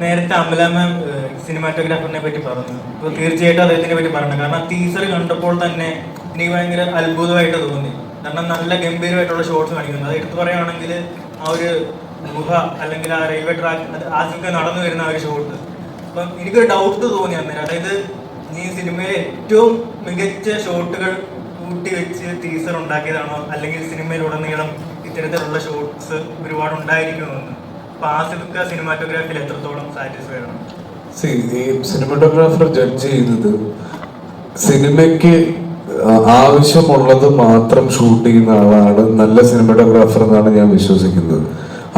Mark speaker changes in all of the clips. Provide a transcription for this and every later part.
Speaker 1: നേരത്തെ അമല മാം സിനിമാറ്റോഗ്രാഫറിനെ പറ്റി പറഞ്ഞു. അപ്പോൾ തീർച്ചയായിട്ടും അദ്ദേഹത്തിനെ പറ്റി പറഞ്ഞു. കാരണം ടീസർ കണ്ടപ്പോൾ തന്നെ എനിക്ക് ഭയങ്കര അത്ഭുതമായിട്ട് തോന്നി. കാരണം നല്ല ഗംഭീരമായിട്ടുള്ള ഷോട്ട്സ് കാണിക്കുന്നു. അത് എടുത്തു പറയുകയാണെങ്കിൽ ആ ഒരു ഗുഹ അല്ലെങ്കിൽ ആ റെയിൽവേ ട്രാക്ക് ആദ്യമൊക്കെ നടന്നു വരുന്ന ആ ഒരു ഷോട്ട് അപ്പം എനിക്കൊരു ഡൗട്ട് തോന്നി അന്നേരം. അതായത് ഈ സിനിമയിലെ ഏറ്റവും മികച്ച ഷോട്ടുകൾ കൂട്ടി വെച്ച് ടീസർ ഉണ്ടാക്കിയതാണോ? അല്ലെങ്കിൽ സിനിമയിലുടനീളം ഇത്തരത്തിലുള്ള ഷോട്ട്സ് ഒരുപാട് ഉണ്ടായിരിക്കണമെന്ന് എത്രത്തോളം സാറ്റിസ്ഫൈഡ് ആണ്?
Speaker 2: ഈ സിനിമാറ്റോഗ്രാഫർ ജഡ്ജ് ചെയ്യുന്നത് സിനിമയ്ക്ക് ആവശ്യമുള്ളത് മാത്രം ഷൂട്ട് ചെയ്യുന്ന ആളാണ് നല്ല സിനിമാറ്റോഗ്രാഫർ എന്നാണ് ഞാൻ വിശ്വസിക്കുന്നത്.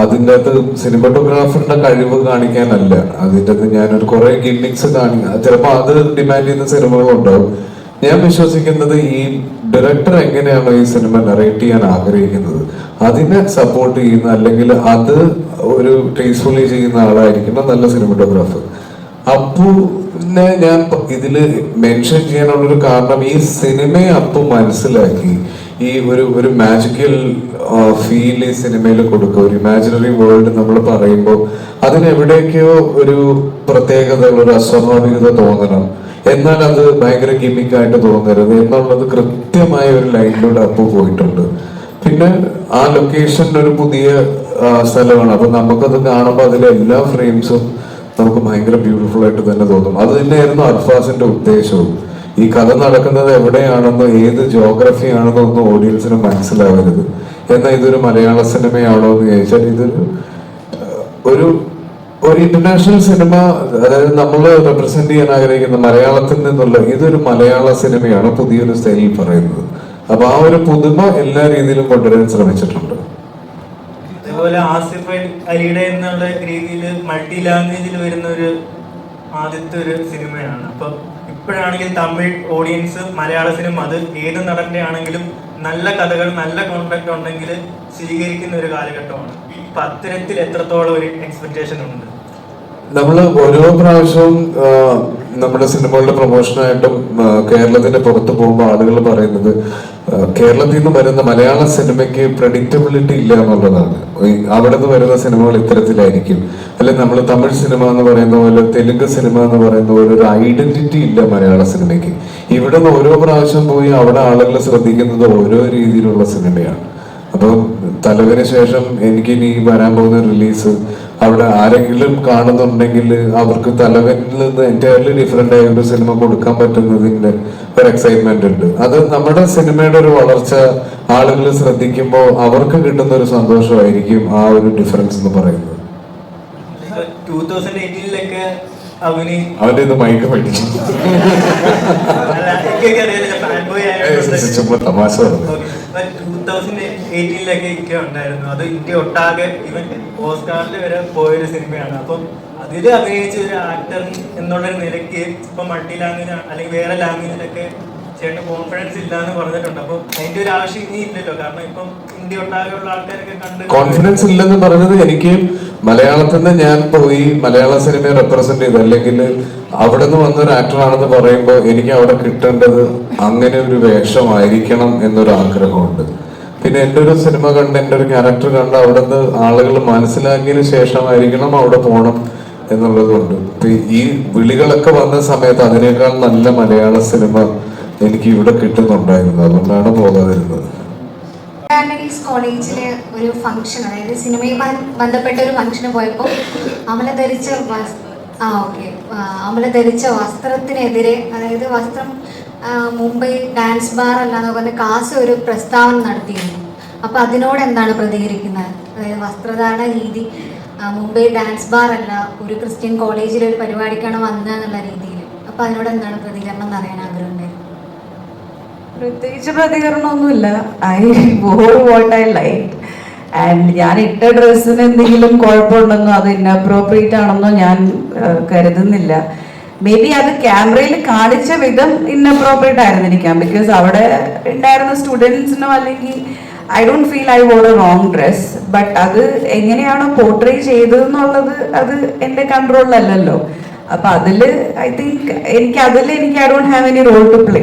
Speaker 2: അതിന്റെ അകത്ത് സിനിമാറ്റോഗ്രാഫറിന്റെ കഴിവ് കാണിക്കാനല്ല. അതിന്റെ അകത്ത് ഞാനൊരു കുറെ ഗിമ്മിക്സ് കാണിക്കാം ചിലപ്പോൾ അത് ഡിമാൻഡ് ചെയ്യുന്ന സിനിമകളുണ്ടാവും. ഞാൻ വിശ്വസിക്കുന്നത് ഈ ഡയറക്ടർ എങ്ങനെയാണോ ഈ സിനിമ നറേറ്റ് ചെയ്യാൻ ആഗ്രഹിക്കുന്നത്? അതിനെ സപ്പോർട്ട് ചെയ്യുന്ന അല്ലെങ്കിൽ അത് ഒരു ടേസ്റ്റ്ഫുള്ളി ചെയ്യുന്ന ആളായിരിക്കണം നല്ല സിനിമറ്റോഗ്രാഫർ അപ്പുവിനെ ഞാൻ ഇതിൽ മെൻഷൻ ചെയ്യാനുള്ളൊരു കാരണം ഈ സിനിമയെ അപ്പു മനസ്സിലാക്കി. ഈ ഒരു ഒരു മാജിക്കൽ ഫീൽ ഈ സിനിമയിൽ കൊടുക്കുക. ഒരു ഇമാജിനറി വേൾഡ് നമ്മൾ പറയുമ്പോൾ അതിനെവിടേക്കോ ഒരു പ്രത്യേകത ഒരു അസ്വാഭാവികത തോന്നണം. എന്നാൽ അത് ഭയങ്കര ഗിമിക്കായിട്ട് തോന്നരുത് എന്നുള്ളത് കൃത്യമായ ഒരു ലൈനിലൂടെ അപ്പു പോയിട്ടുണ്ട്. പിന്നെ ആ ലൊക്കേഷൻ ഒരു പുതിയ സ്ഥലമാണ്. അപ്പൊ നമുക്കത് കാണുമ്പോൾ അതിലെ എല്ലാ ഫ്രെയിംസും നമുക്ക് ഭയങ്കര ബ്യൂട്ടിഫുൾ ആയിട്ട് തന്നെ തോന്നും. അത് തന്നെയായിരുന്നു അൽഫാസിന്റെ ഉദ്ദേശവും. ഈ കഥ നടക്കുന്നത് എവിടെയാണെന്നോ ഏത് ജോഗ്രഫി ആണെന്നോ ഒന്നും ഓഡിയൻസിന് മനസ്സിലാവരുത്. എന്നാൽ ഇതൊരു മലയാള സിനിമയാണോ എന്ന് ചോദിച്ചാൽ ഇതൊരു ഒരു ഒരു ഇന്റർനാഷണൽ സിനിമ അതായത് നമ്മൾ റെപ്രസെന്റ് ചെയ്യാൻ ആഗ്രഹിക്കുന്ന മലയാളത്തിൽ നിന്നുള്ള ഇതൊരു മലയാള സിനിമയാണ് പുതിയൊരു സ്റ്റൈലിൽ പറയുന്നത്. അപ്പൊ ആ ഒരു പുതുമ എല്ലാ രീതിയിലും കൊണ്ടുവരാൻ ശ്രമിച്ചിട്ടുണ്ട്.
Speaker 1: അതുപോലെ ആസിഫ് അലിയുടെ എന്നുള്ള രീതിയിൽ മൾട്ടി ലാംഗ്വേജിൽ വരുന്ന ഒരു ആദ്യത്തെ ഒരു സിനിമയാണ്. അപ്പൊ ഇപ്പോഴാണെങ്കിൽ തമിഴ് ഓഡിയൻസ് മലയാള സിനിമ അത് ഏത് നടന്റെ ആണെങ്കിലും നല്ല കഥകൾ നല്ല കോൺടാക്ട് ഉണ്ടെങ്കിൽ സ്വീകരിക്കുന്ന ഒരു കാലഘട്ടമാണ്. അപ്പൊ അത്തരത്തിൽ എത്രത്തോളം ഒരു എക്സ്പെക്ടേഷൻ ഉണ്ട്?
Speaker 2: നമ്മൾ ഓരോ പ്രാവശ്യവും നമ്മുടെ സിനിമകളുടെ പ്രൊമോഷനായിട്ടും കേരളത്തിന്റെ പുറത്ത് പോകുമ്പോൾ ആളുകൾ പറയുന്നത് കേരളത്തിൽ നിന്ന് വരുന്ന മലയാള സിനിമയ്ക്ക് പ്രഡിക്റ്റബിലിറ്റി ഇല്ല എന്നുള്ളതാണ്. അവിടെ നിന്ന് വരുന്ന സിനിമകൾ ഇത്തരത്തിലായിരിക്കും. അല്ലെ നമ്മൾ തമിഴ് സിനിമ എന്ന് പറയുന്ന പോലെ തെലുങ്ക് സിനിമ എന്ന് പറയുന്ന പോലെ ഒരു ഐഡന്റിറ്റി ഇല്ല മലയാള സിനിമയ്ക്ക്. ഇവിടെ നിന്ന് ഓരോ പ്രാവശ്യം പോയി അവിടെ ആളുകൾ ശ്രദ്ധിക്കുന്നത് ഓരോ രീതിയിലുള്ള സിനിമയാണ്. അപ്പം തലവിന് ശേഷം എനിക്ക് ഇനി വരാൻ പോകുന്ന റിലീസ് അവിടെ ആരെങ്കിലും കാണുന്നുണ്ടെങ്കിൽ അവർക്ക് തലവനിൽ നിന്ന് എന്റയർലി ഡിഫറെന്റ് ആയ ഒരു സിനിമ കൊടുക്കാൻ പറ്റുന്നതിന്റെ ഒരു എക്സൈറ്റ്മെന്റ് ഉണ്ട്. അത് നമ്മുടെ സിനിമയുടെ ഒരു വളർച്ച ആളുകൾ ശ്രദ്ധിക്കുമ്പോൾ അവർക്ക് കിട്ടുന്ന ഒരു സന്തോഷമായിരിക്കും ആ ഒരു ഡിഫറൻസ് എന്ന് പറയുന്നത്. അവന്റെ ഇത് മയക്ക
Speaker 1: ആയതുകൊണ്ട്
Speaker 2: തമാശ പറഞ്ഞു.
Speaker 1: ടൂ തൗസൻഡ് എയ്റ്റീനിലൊക്കെ ഒക്കെ ഉണ്ടായിരുന്നു. അത് ഇന്ത്യ ഒട്ടാകെ ഇവൻ ഓസ്കാറിൽ വരെ പോയൊരു സിനിമയാണ്. അപ്പം അതിൽ അഭിനയിച്ച ഒരു ആക്ടർ എന്നുള്ളൊരു നിലയ്ക്ക് ഇപ്പൊ മൾട്ടി ലാംഗ്വേജ് അല്ലെങ്കിൽ വേറെ ലാംഗ്വേജിലൊക്കെ ചേട്ടന് കോൺഫിഡൻസ് ഇല്ല എന്ന് പറഞ്ഞിട്ടുണ്ട്. അപ്പൊ അതിന്റെ ഒരു ആവശ്യം ഇനി ഇല്ലല്ലോ കാരണം ഇപ്പം ഇന്ത്യ ഒട്ടാകെയുള്ള ആൾക്കാരൊക്കെ കണ്ട്
Speaker 2: കോൺഫിഡൻസ് ഇല്ലെന്ന് പറഞ്ഞത് എനിക്ക് മലയാളത്തിൽ നിന്ന് ഞാൻ പോയി മലയാള സിനിമയെ റെപ്രസെന്റ് ചെയ്ത് അല്ലെങ്കിൽ അവിടെ നിന്ന് വന്നൊരു ആക്ടർ ആണെന്ന് പറയുമ്പോൾ എനിക്ക് അവിടെ കിട്ടേണ്ടത് അങ്ങനെ ഒരു വേഷമായിരിക്കണം എന്നൊരു ആഗ്രഹമുണ്ട് പിന്നെ എന്റെ ഒരു സിനിമ കണ്ട് എന്റെ ഒരു ക്യാരക്ടർ കണ്ട് അവിടെ നിന്ന് ആളുകൾ മനസ്സിലാക്കിയതിന് ശേഷമായിരിക്കണം അവിടെ പോകണം എന്നുള്ളതുകൊണ്ട് ഈ വിളികളൊക്കെ വന്ന സമയത്ത് അതിനേക്കാൾ നല്ല മലയാള സിനിമ എനിക്ക് ഇവിടെ കിട്ടുന്നുണ്ടായിരുന്നു. അതുകൊണ്ടാണ് പോകാതിരുന്നത്
Speaker 3: ഹ്യൂമാനിറ്റീസ് കോളേജിലെ ഒരു ഫംഗ്ഷൻ അതായത് സിനിമയുമായി ബന്ധപ്പെട്ട ഒരു ഫംഗ്ഷന് പോയപ്പോൾ അമല ധരിച്ച ആ ഓക്കെ അമല ധരിച്ച വസ്ത്രത്തിനെതിരെ അതായത് വസ്ത്രം മുംബൈ ഡാൻസ് ബാർ അല്ലാന്ന് പറഞ്ഞ കാസ് ഒരു പ്രസ്താവന നടത്തിയിരുന്നു. അപ്പോൾ അതിനോട് എന്താണ് പ്രതികരിക്കുന്നത്? അതായത് വസ്ത്രധാരണ രീതി മുംബൈ ഡാൻസ് ബാർ അല്ല ഒരു ക്രിസ്ത്യൻ കോളേജിലെ ഒരു പരിപാടിക്കാണ് വന്നത് എന്നുള്ള രീതിയിൽ. അപ്പോൾ അതിനോട് എന്താണ് പ്രതികരണം എന്ന് അറിയാൻ ആഗ്രഹമുണ്ടായിരുന്നു
Speaker 4: പ്രത്യേകിച്ച് പ്രതികരണമൊന്നുമില്ല. I wore what I like and ഞാൻ ഇട്ട ഡ്രസ്സിന് എന്തെങ്കിലും കുഴപ്പമുണ്ടെന്നോ അത് ഇന്നപ്രോപ്രിയേറ്റ് ആണെന്നോ ഞാൻ കരുതുന്നില്ല. മേ ബി അത് ക്യാമറയിൽ കാണിച്ച വിധം ഇന്നപ്രോപ്രിയേറ്റ് ആയിരുന്നിരിക്കാം. ബിക്കോസ് അവിടെ ഉണ്ടായിരുന്ന സ്റ്റുഡൻസിനോ അല്ലെങ്കിൽ I don't feel I wore a wrong dress but അത് എങ്ങനെയാണോ പോർട്രേ ചെയ്തതെന്നുള്ളത് അത് എന്റെ കൺട്രോളിലല്ലല്ലോ അപ്പൊ അതിൽ ഐ തിങ്ക് എനിക്ക് അതിൽ എനിക്ക് I don't have any role to play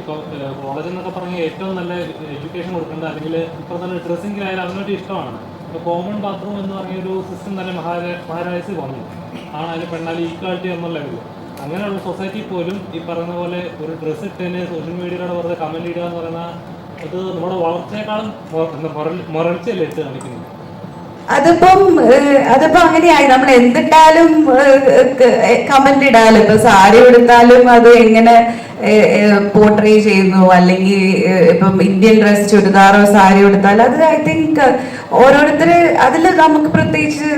Speaker 5: ഇപ്പോൾ കോളേജ് എന്നൊക്കെ പറഞ്ഞാൽ ഏറ്റവും നല്ല എഡ്യൂക്കേഷൻ കൊടുക്കേണ്ട അല്ലെങ്കിൽ ഇപ്പോൾ തന്നെ ഡ്രസ്സിങ്ങിലായാലും അതിനൊരു ഇഷ്ടമാണ്. ഇപ്പോൾ കോമൺ ബാത്റൂം എന്ന് പറഞ്ഞ ഒരു സിസ്റ്റം തന്നെ മഹാരാ മഹാരാജ് വന്നു. ആണായാലും പെണ്ണാലും ഈക്വാലിറ്റി എന്നുള്ള ഒരു അങ്ങനെയുള്ള സൊസൈറ്റി പോലും ഈ പറയുന്ന പോലെ ഒരു ഡ്രസ്സ് ഇട്ടതിന് സോഷ്യൽ മീഡിയയിലൂടെ വെറുതെ കമന്റ് ഇടുക എന്ന് പറയുന്ന അത് നമ്മുടെ വളർച്ചയെക്കാളും മുരൾച്ചയല്ലേ ഇട്ട് കാണിക്കുന്നത്?
Speaker 4: അതിപ്പം അതിപ്പോ അങ്ങനെയായി. നമ്മൾ എന്തിട്ടാലും കമന്റ് ഇടാലും. ഇപ്പൊ സാരി എടുത്താലും അത് എങ്ങനെ പോർട്രേ ചെയ്യുന്നു? അല്ലെങ്കിൽ ഇപ്പം ഇന്ത്യൻ ഡ്രസ് ചുരിദാറോ സാരി എടുത്താലും അത് ഐ തിങ്ക് ഓരോരുത്തര് അതിൽ നമുക്ക് പ്രത്യേകിച്ച്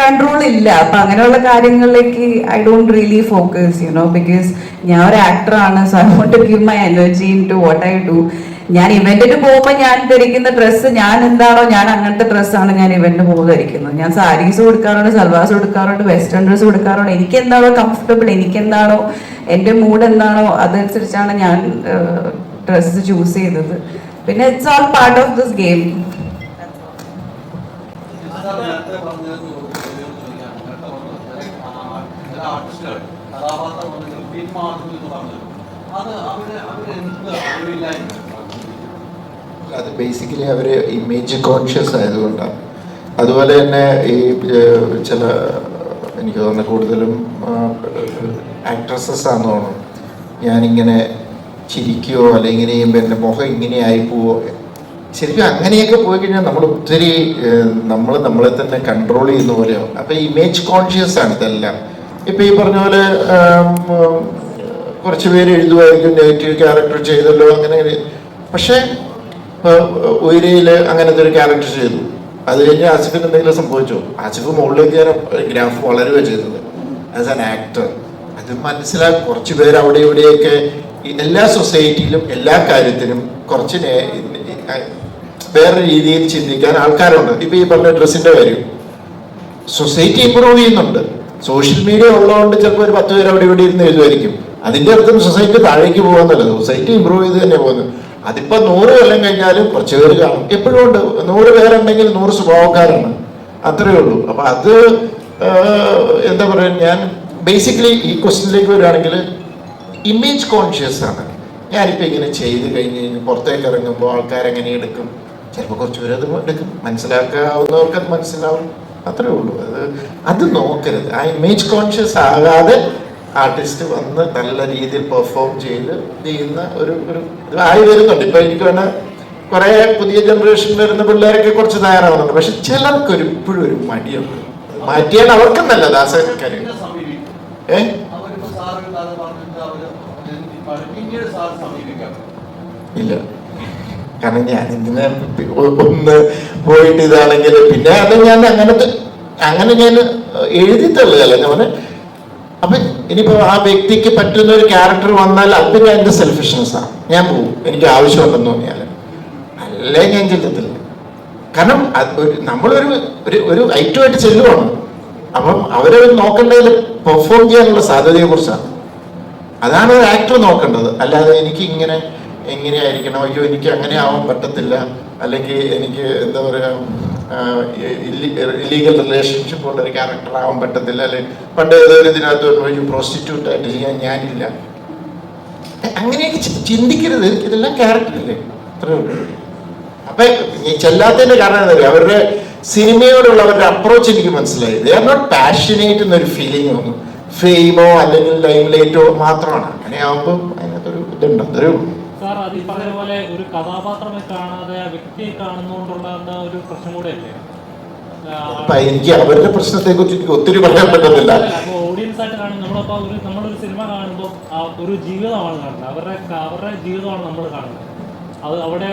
Speaker 4: കൺട്രോൾ ഇല്ല. അപ്പൊ അങ്ങനെയുള്ള കാര്യങ്ങളിലേക്ക് I don't really focus you know because ഞാൻ ഒരു ആക്ടറാണ് so I want to give my energy into what I do ഞാൻ ഇവന്റിന് പോകുമ്പോൾ ഞാൻ ധരിക്കുന്ന ഡ്രസ്സ് ഞാൻ എന്താണോ ഞാൻ അങ്ങനത്തെ ഡ്രസ്സാണ് ഞാൻ ഇവന്റിന് പോകുമ്പോൾ ധരിക്കുന്നത്. ഞാൻ സാരീസ് കൊടുക്കാറുണ്ട് സൽവാസ് കൊടുക്കാറുണ്ട് വെസ്റ്റേൺ ഡ്രസ്സ് കൊടുക്കാറുണ്ട്. എനിക്ക് എന്താണോ കംഫർട്ടബിൾ എനിക്ക് എന്താണോ എന്റെ മൂഡ് എന്താണോ അതനുസരിച്ചാണ് ഞാൻ ഡ്രസ്സ് ചൂസ് ചെയ്തത്. പിന്നെ it's all part of this game
Speaker 6: കഥാപാത്രം അത് അവർ അവരെന്ത് അറിവില്ലായ്മ.
Speaker 7: അത് ബേസിക്കലി അവർ ഇമേജ് കോൺഷ്യസ് ആയതുകൊണ്ടാണ്. അതുപോലെ തന്നെ ഈ ചില എനിക്ക് തോന്നുന്നു കൂടുതലും ആക്ട്രസസ് ആണെന്ന് തോന്നുന്നു. ഞാനിങ്ങനെ ചിരിക്കുകയോ അല്ലെങ്കിൽ ചെയ്യുമ്പോൾ എന്റെ മുഖം ഇങ്ങനെ ആയി പോവോ ശരിക്കും അങ്ങനെയൊക്കെ പോയി കഴിഞ്ഞാൽ നമ്മൾ ഒത്തിരി നമ്മൾ നമ്മളെ തന്നെ കൺട്രോൾ ചെയ്യുന്ന പോലെയോ അപ്പം ഇമേജ് കോൺഷ്യസ് ആണ് ഇതെല്ലാം. ഇപ്പം ഈ പറഞ്ഞ പോലെ കുറച്ച് പേര് എഴുതുമായിരിക്കും നെഗറ്റീവ് ക്യാരക്ടർ ചെയ്തല്ലോ അങ്ങനെ. പക്ഷേ ഉയരയിൽ അങ്ങനത്തെ ഒരു ക്യാരക്ടർ ചെയ്തു. അത് കഴിഞ്ഞ് ആസിഫിന് എന്തെങ്കിലും സംഭവിച്ചോ? ആസിഫ് മുകളിലേക്ക് ഞാൻ ഗ്രാഫ് വളരുക ചെയ്തത് ആസ് ആൻ ആക്ടർ അത് മനസ്സിലാക്കി കുറച്ച് പേര് അവിടെ ഇവിടെയൊക്കെ എല്ലാ സൊസൈറ്റിയിലും എല്ലാ കാര്യത്തിനും കുറച്ച് വേറെ രീതിയിൽ ചിന്തിക്കാൻ ആൾക്കാരുണ്ട്. ഇപ്പൊ ഈ പറഞ്ഞ ഡ്രസ്സിന്റെ കാര്യം. സൊസൈറ്റി ഇമ്പ്രൂവ് ചെയ്യുന്നുണ്ട്. സോഷ്യൽ മീഡിയ ഉള്ളതുകൊണ്ട് ചിലപ്പോൾ ഒരു പത്ത് പേര് അവിടെ ഇവിടെ ഇരുന്ന് എഴുതുമായിരിക്കും. അതിന്റെ അർത്ഥം സൊസൈറ്റി താഴേക്ക് പോകുന്നല്ല സൊസൈറ്റി ഇമ്പ്രൂവ് ചെയ്ത് തന്നെ പോകുന്നത് അതിപ്പോ നൂറ് കൊല്ലം കഴിഞ്ഞാലും കുറച്ച് പേര് കാണും. എപ്പോഴും ഉണ്ട്. നൂറ് പേരുണ്ടെങ്കിൽ നൂറ് സ്വഭാവക്കാരാണ്. അത്രയേ ഉള്ളൂ. അപ്പൊ അത് എന്താ പറയുക ഞാൻ ബേസിക്കലി ഈ ക്വസ്റ്റിനിലേക്ക് വരികയാണെങ്കിൽ ഇമേജ് കോൺഷ്യസ് ആണ്. ഞാനിപ്പോൾ ഇങ്ങനെ ചെയ്ത് കഴിഞ്ഞ് കഴിഞ്ഞ് പുറത്തേക്ക് ഇറങ്ങുമ്പോൾ ആൾക്കാരെങ്ങനെ എടുക്കും? ചിലപ്പോൾ കുറച്ച് പേര് അത് എടുക്കും. മനസ്സിലാക്കാവുന്നവർക്ക് അത് മനസ്സിലാവും. അത്രേ ഉള്ളൂ. അത് അത് നോക്കരുത്. ആ ഇമേജ് കോൺഷ്യസ് ആകാതെ ആർട്ടിസ്റ്റ് വന്ന് നല്ല രീതിയിൽ പെർഫോം ചെയ്ത് ചെയ്യുന്ന ഒരു ഒരു ആയി വരുന്നുണ്ട്. ഇപ്പൊ എനിക്ക് വേണ കുറെ പുതിയ ജനറേഷൻ വരുന്ന പിള്ളേരൊക്കെ കുറച്ച് തയ്യാറാവുന്നുണ്ട്. പക്ഷെ ചിലർക്കൊരു ഇപ്പോഴും ഒരു മടിയുണ്ട്. മാറ്റിയാൽ അവർക്കും
Speaker 6: നല്ല ദാസക്കാര് ഏ?
Speaker 7: ഇല്ല. കാരണം ഞാൻ ഇങ്ങനെ ഒന്ന് പോയിട്ട് ഇതാണെങ്കിൽ പിന്നെ അത് ഞാൻ അങ്ങനത്തെ അങ്ങനെ ഞാൻ എഴുതി തള്ളുകയല്ല ഞാൻ ഇനിയിപ്പോ ആ വ്യക്തിക്ക് പറ്റുന്ന ഒരു ക്യാരക്ടർ വന്നാൽ അത് എന്റെ സെൽഫിഷ്നെസ് ആണ്. ഞാൻ പോകും എനിക്ക് ആവശ്യമുണ്ടെന്ന് തോന്നിയാൽ അല്ലേ ഞാൻ ചെല്ലത്തില്ല കാരണം നമ്മളൊരു ഒരു ഒരു ഐറ്റമായിട്ട് ചെല്ലുവാണ്. അപ്പം അവരെ നോക്കേണ്ടതിൽ പെർഫോം ചെയ്യാനുള്ള സാധ്യതയെ കുറിച്ചാണ് അതാണ് ഒരു ആക്ടർ നോക്കേണ്ടത്. അല്ലാതെ എനിക്ക് ഇങ്ങനെ എങ്ങനെയായിരിക്കണം അയ്യോ എനിക്ക് അങ്ങനെ ആവാൻ പറ്റത്തില്ല. അല്ലെങ്കിൽ എനിക്ക് എന്താ പറയുക ഇല്ലീഗൽ റിലേഷൻഷിപ്പ് ഉള്ള ഒരു ക്യാരക്ടർ ആവാൻ പറ്റത്തില്ല അല്ലെങ്കിൽ പണ്ട് ഏതൊരു ഇതിനകത്ത് ഒരു പ്രോസ്റ്റിറ്റ്യൂട്ട് ആയിട്ട് ചെയ്യാൻ ഞാനില്ല. അങ്ങനെയൊക്കെ ചിന്തിക്കരുത്. ഇതെല്ലാം ക്യാരക്ടറല്ലേ അത്രേ ഉള്ളൂ. അപ്പൊ ചെല്ലാത്തതിന്റെ കാരണം എന്താ പറയുക അവരുടെ സിനിമയോടുള്ള അവരുടെ അപ്രോച്ച് എനിക്ക് മനസ്സിലായി. ദേ ആർ നോട്ട് പാഷനേറ്റ് എന്നൊരു ഫീലിംഗ് ഒന്നും ഫെയിമോ അല്ലെങ്കിൽ ലൈം ലൈറ്റോ മാത്രമാണ്. അങ്ങനെ ആവുമ്പോൾ അതിനകത്തൊരു ഇതുണ്ട്. അത്രേ ഉള്ളൂ.
Speaker 5: സാർ അതിൽ പറഞ്ഞ പോലെ ഒരു കഥാപാത്രത്തെ കാണാതെ ആ വ്യക്തിയെ കാണുന്നതുകൊണ്ടുള്ള ഒരു പ്രശ്നം കൂടെ അല്ലേ?
Speaker 7: എനിക്ക് അവരുടെ പ്രശ്നത്തെ കുറിച്ച് എനിക്ക് ഒത്തിരി പറയാൻ പറ്റുന്നില്ല
Speaker 5: ഓഡിയൻസ് ആയിട്ട് കാണും നമ്മളപ്പോ ഒരു നമ്മളൊരു സിനിമ കാണുമ്പോൾ ഒരു ജീവിതമാണ് കാണുന്നത്. അവരുടെ അവരുടെ ജീവിതമാണ് നമ്മൾ കാണുന്നത്. അത് അവിടെ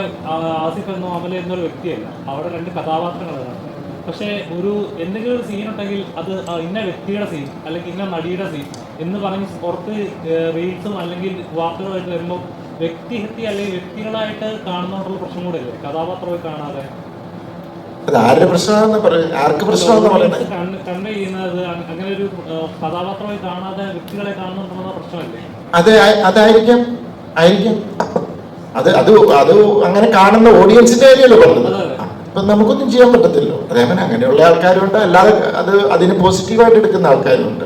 Speaker 5: ആസിഫ് എന്നോ അമല എന്നൊരു വ്യക്തിയല്ല. അവിടെ രണ്ട് കഥാപാത്രങ്ങളാണ് പക്ഷേ ഒരു എന്തെങ്കിലും ഒരു സീൻ ഉണ്ടെങ്കിൽ അത് ഇന്ന വ്യക്തിയുടെ സീൻ അല്ലെങ്കിൽ ഇന്ന നടിയുടെ സീൻ എന്ന് പറഞ്ഞ് പുറത്ത് റീൽസും അല്ലെങ്കിൽ വാർത്തകളായിട്ട് വരുമ്പോൾ വ്യക്തിഹത്യ അല്ലെങ്കിൽ വ്യക്തികളായിട്ട് കാണുന്നതുകൊണ്ടുള്ള പ്രശ്നം കഥാപാത്രമായി കാണാതെ.
Speaker 7: അത് ആരുടെ പ്രശ്നമാണെന്ന് പറയും ആർക്ക് പ്രശ്നമാണെന്ന് പറയുന്നത്
Speaker 5: കൺവേ ചെയ്യുന്നത് അങ്ങനെ ഒരു കഥാപാത്രമായി കാണാതെ വ്യക്തികളെ കാണുന്നുണ്ടെന്ന പ്രശ്നമല്ലേ?
Speaker 7: അത് അതായിരിക്കാം. ആയിരിക്കാം. അത് അത് അത് അങ്ങനെ കാണുന്ന ഓഡിയൻസിന്റെ കാര്യമല്ലോ പറഞ്ഞത്. അപ്പൊ നമുക്കൊന്നും ചെയ്യാൻ പറ്റത്തില്ലോ അതേപോലെ അങ്ങനെയുള്ള ആൾക്കാരുണ്ട്. അല്ലാതെ അത് അതിന് പോസിറ്റീവായിട്ട് എടുക്കുന്ന ആൾക്കാരുണ്ട്.